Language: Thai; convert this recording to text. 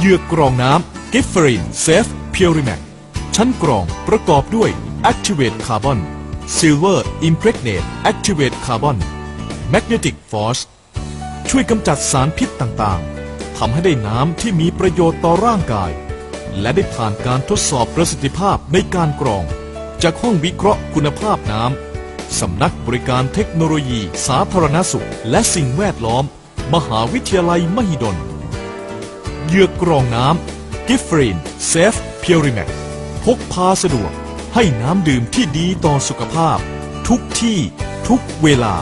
เหยือกกรองน้ำกิฟฟรีนเซฟเพียริแมกชั้นกรองประกอบด้วย Activate Carbon Silver Impregnate Activate Carbon Magnetic Force ช่วยกำจัดสารพิษต่างๆทำให้ได้น้ำที่มีประโยชน์ต่อร่างกาย และได้ผ่านการทดสอบประสิทธิภาพในการกรอง จากห้องวิเคราะห์คุณภาพน้ำสำนักบริการเทคโนโลยี สาธารณสุข และสิ่งแวดล้อม มหาวิทยาลัยมหิดล เหยือกกรองน้ำกิฟฟรีนเซฟเพียริแมกพกพาสะดวก ให้น้ำดื่มที่ดีต่อสุขภาพ ทุกที่ทุกเวลา